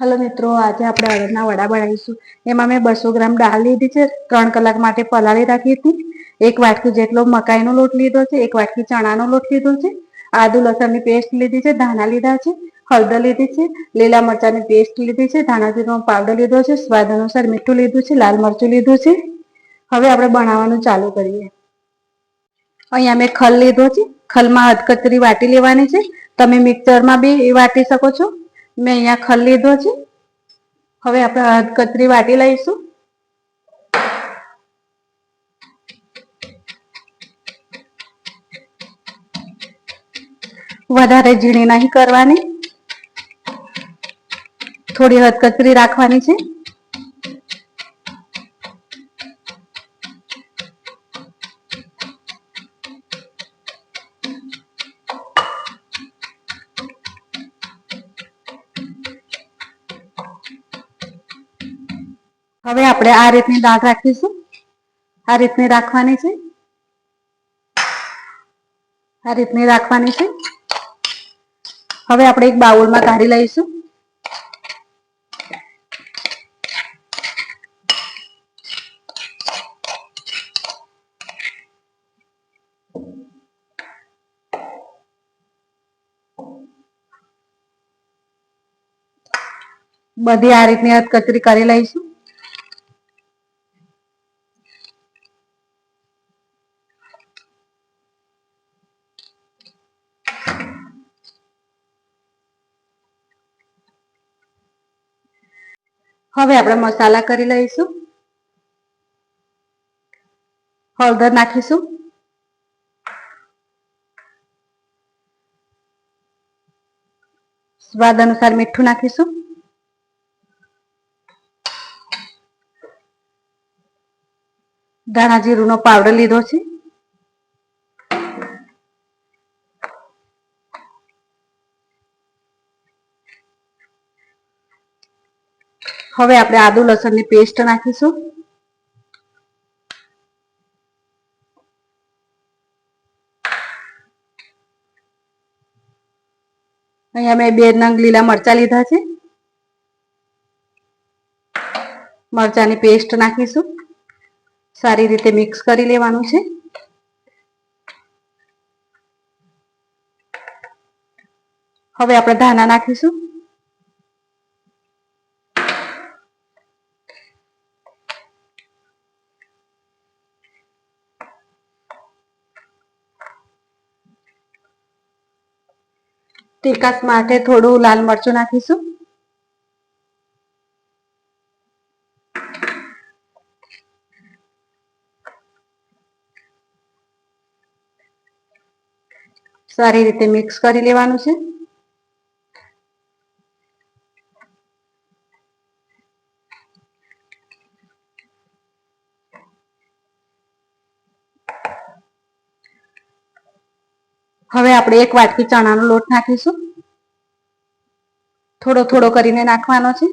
Hello મિત્રો, આજે આપણે અડદના વડા બનાવીશું. એમાં મેં બસો ગ્રામ દાળ લીધી છે. ત્રણ કલાક માટે પલાળી રાખી હતી. એક વાટકી જેટલો મકાઈનો લોટ લીધો છે. એક વાટકી ચણાનો લોટ લીધો છે. આદુ લસણની પેસ્ટ લીધી છે. ધાણા લીધા છે. હળદર લીધી છે. લીલા મરચાંની પેસ્ટ લીધી છે. ધાણા જીરુંનો પાવડર લીધો છે. સ્વાદ અનુસાર મીઠું લીધું છે. લાલ મરચું લીધું છે. હવે આપણે બનાવવાનું ચાલુ કરીએ. અહીંયા મેં ખલ લીધો છે. ખલમાં હદકતરી વાટી લેવાની છે. તમે મિક્સરમાં બી વાટી શકો છો. મેં અહીંયા ખલ લીધો છે. હવે આપણે અધકચરી વાટી લઈશું. વધારે ઝીણી નહીં કરવાની. થોડી હદકતરી રાખવાની છે. હવે આપણે આ રીતની દાળ રાખીશું. આ રીતની રાખવાની છે. આ રીતની રાખવાની છે. હવે આપણે એક બાઉલમાં કાઢી લઈશું. બધી આ રીતની કચરી કરી લઈશું. હવે આપણે મસાલા કરી લઈશું. હળદર નાખીશું. સ્વાદ અનુસાર મીઠું નાખીશું. ધાણા જીરુંનો પાવડર લીધો છે. હવે આપણે આદુ લસણની પેસ્ટ નાખીશું. અહીંયા મેં બે નંગ લીલા મરચા લીધા છે. મરચાની પેસ્ટ નાખીશું. સારી રીતે મિક્સ કરી લેવાનું છે. હવે આપણે ધાના નાખીશું. તીખાસ માટે થોડું લાલ મરચું નાખીશું. સારી રીતે મિક્સ કરી લેવાનું છે હવે આપણે એક વાટકી ચણાનો લોટ નાખીશું. થોડો થોડો કરીને નાખવાનો છે.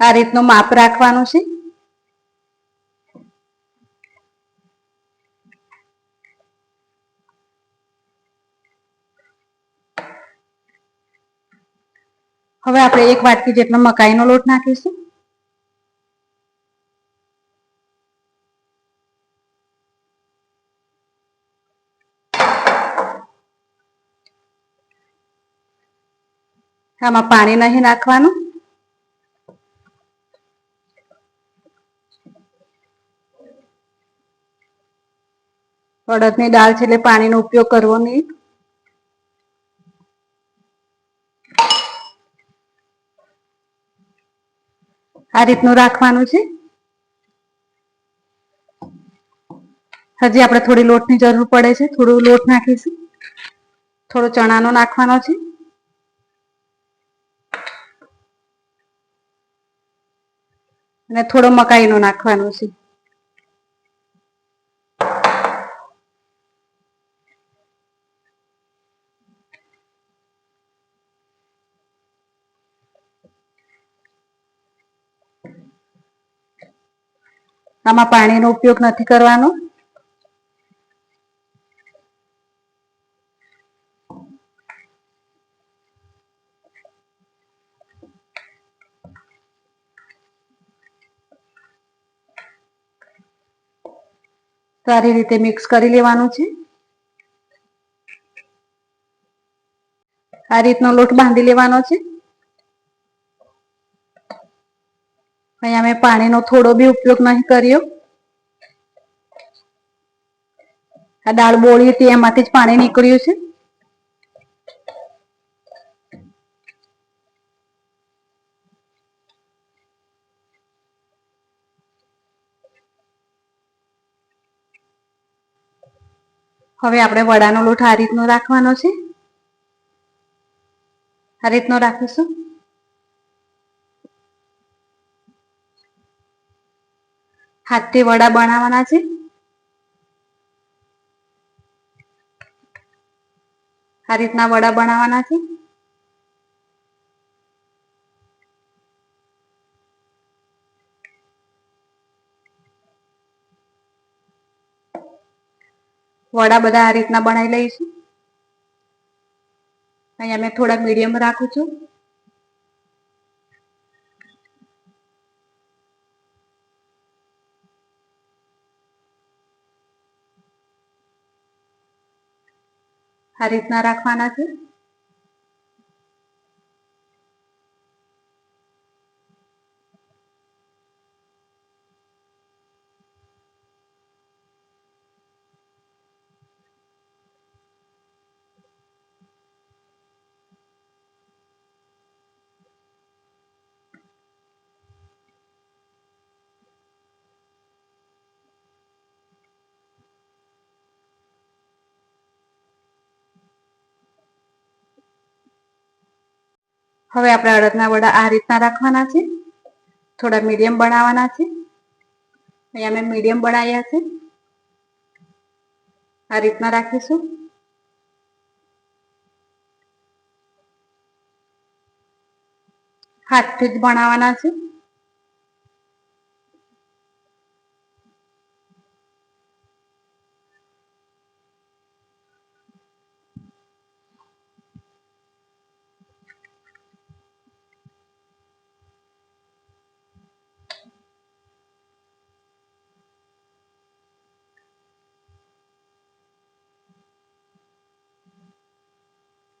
આ રીતનું માપ રાખવાનું છે. હવે આપણે એક વાટકી જેટલો મકાઈનો લોટ નાખીશું. આમાં પાણી નહીં નાખવાનું? અડદની દાળ છે એટલે પાણીનો ઉપયોગ કરવો નહીં. આ રીતનું રાખવાનું છે. હજી આપણે થોડી લોટની જરૂર પડે છે. થોડું લોટ નાખીશું. થોડો ચણાનો નાખવાનો છે. અને થોડો મકાઈનો નાખવાનો છે. આમાં પાણીનો ઉપયોગ નથી કરવાનો. સારી રીતે મિક્સ કરી લેવાનું છે. આ રીતનો લોટ બાંધી લેવાનો છે. અહીંયા મેં પાણીનો થોડો બી ઉપયોગ નહીં કર્યો. આ દાળ બોળી હતી એમાંથી જ પાણી નીકળ્યું છે. હવે આપણે વડાનો લોટ આ રીતનો રાખવાનો છે. આ રીતનો રાખીશું. હાથથી વડા બનાવવાના છે. આ રીતના વડા બનાવવાના છે. વડા બધા આ રીતના બનાવી લઈશું. અહીંયા મેં થોડા મીડિયમ રાખું છું. આ રીતના રાખવાના છે. હવે આપણે અડદના વડા આ રીતના રાખવાના છે. થોડા મીડિયમ બનાવવાના છે. અહીંયા મેં મીડિયમ બનાવ્યા છે. આ રીતના રાખીશું. હાથથી જ બનાવવાના છે.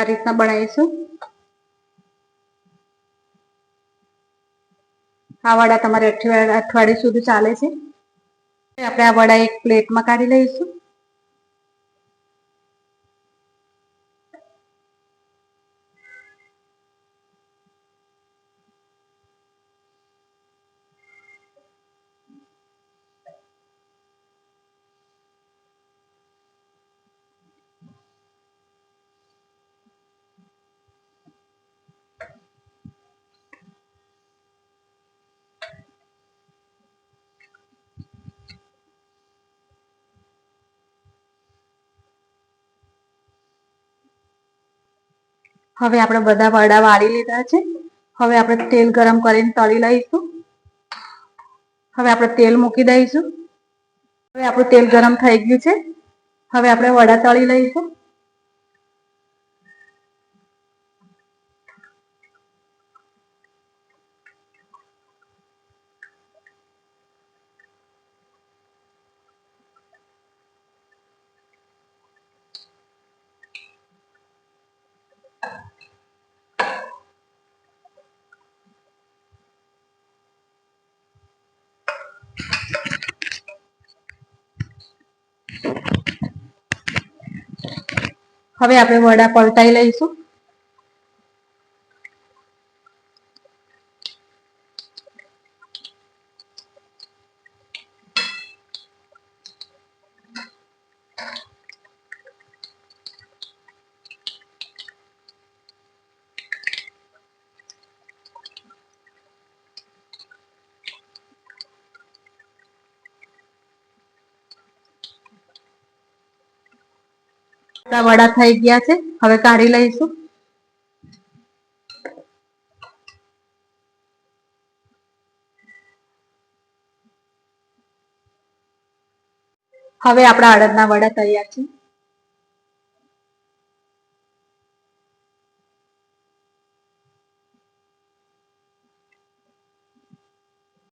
આ રીતના બનાવીશું. આ વડા તમારે અઠવાડિયા સુધી ચાલે છે. આપણે આ વડા એક પ્લેટમાં કાઢી લઈશું. હવે આપણે બધા વડા વાળી લીધા છે. હવે આપણે તેલ ગરમ કરીને તળી લઈશું. હવે આપણે તેલ મૂકી દઈશું. હવે આપણું તેલ ગરમ થઈ ગયું છે. હવે આપણે વડા તળી લઈશું. હવે આપણે વડા પલટાઈ લઈશું. આપણા વડા થઈ ગયા છે. હવે કાઢી લઈશું. હવે આપણા અડદના વડા તૈયાર છે.